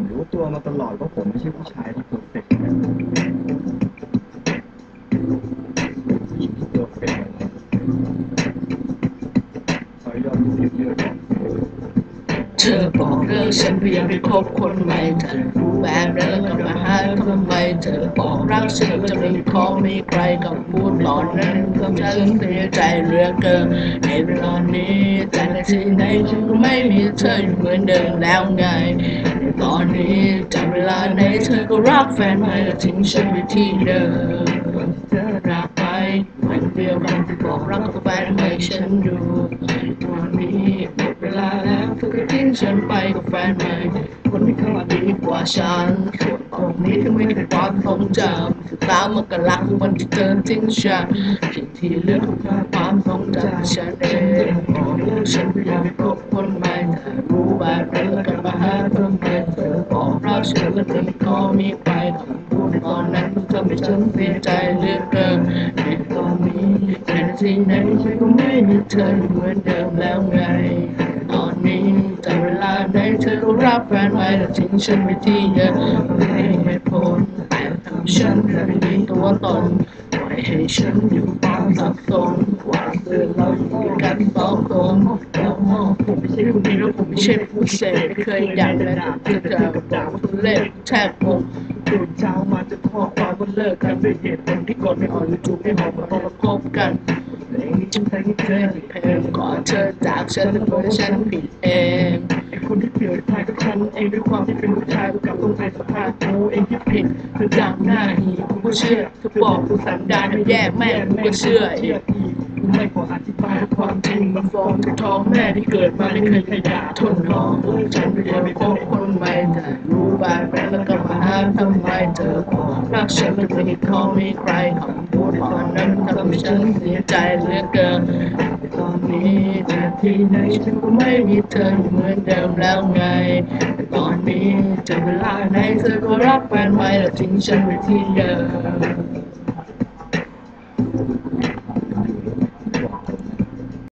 ผมรู้ตัวมาตลอดว่าผมไม่ใช่ผู้ชายที่เพอร์เฟกต์ผู้หญิงที่เพอร์เฟกต์ขอยอมดูเยอะๆก่อนเธอบอกเลิกฉันเพียงไปคบคนใหม่เธอรู้แบบแล้วก็มาหาทำไมเธอบอกรักฉันจะไม่ขอมีใครกับพูดตอนนั้นก็ฉันเสียใจเหลือเกินในเวลานี้แต่ในที่ไหนฉันก็ไม่มีเธออยู่เหมือนเดิมแล้วไง ตอนนี้จากเวลาไหนเธอก็รักแฟนใหม่และทิ้งฉันไปที่เดิมเธอรักไปวันเดียวกันที่บอกรักกับแฟนใหม่ฉันอยู่ตอนนี้หมดเวลาแล้วเธอก็ทิ้งฉันไปกับแฟนใหม่คนที่เขาดีกว่าฉันส่วนตรงนี้ที่ไม่ได้ความทรงจำสุดท้ายมันก็รักวันที่เธอทิ้งฉันสิ่งที่เลือก็แค่ความทรงจำฉันเองบอกว่าฉันพยายามพบคนใหม่แต่รู้แบบนั้น บอกรักฉันแล้วเธอไม่ขอมีใครพูดตอนนั้นทำให้ฉันเสียใจเหลือเกินในตอนนี้ในที่ไหนฉันก็ไม่มีเธอเหมือนเดิมแล้วไง ตอนนี้แต่เวลาไหนเธอก็รับแฟนไว้แล้วทิ้งฉันไปที่เดิมไม่ให้เหตุผลแต่ทำฉันไม่มีตัวตนปล่อยให้ฉันอยู่ความสับสน ว่าเธอเราอยู่ด้วยกันสองคนแล้วมองผมไม่ใช่คนนี้แล้วผมไม่ใช่ผู้เสพไม่เคยอยากเลยเธอเจอกับดาวทุเล่แทบงงตื่นเช้ามาจะข้อความว่าเลิกกันด้วยเหตุผลที่กดไม่ออกหรือจูบไม่หอมมาต้องมาคบกันเพลงนี้ฉันแต่งให้เธอเพลงก่อนเธอจากฉันเพราะฉันผิดเองไอ้คนที่เปลี่ยนใจก็ฉันเองด้วยความที่เป็นผู้ชายกับต้องใจสภาพกูเองที่ผิดเธอดังหน้าหีกูก็เชื่อเธอบอกกูสันดานแย่แม่กูก็เชื่ออีก ไม่ขออธิบายความจริงมันฟ้องจากท้องแม่ที่เกิดมาไม่เคยขยะทนท้องฉันเรียไปคบคนใหม่แต่รู้บ้างแล้วก็มาหาทำไมเธอบอกรักฉันไม่มีขอมีใครคำพูดตอนนั้นทำให้ฉันเสียใจเหลือเกินตอนนี้แต่ที่ไหนฉันก็ไม่มีเธออยู่เหมือนเดิมแล้วไงตอนนี้จะเวลาไหนเธอก็รักแฟนไว้แล้วทิ้งฉันไว้ที่เดิม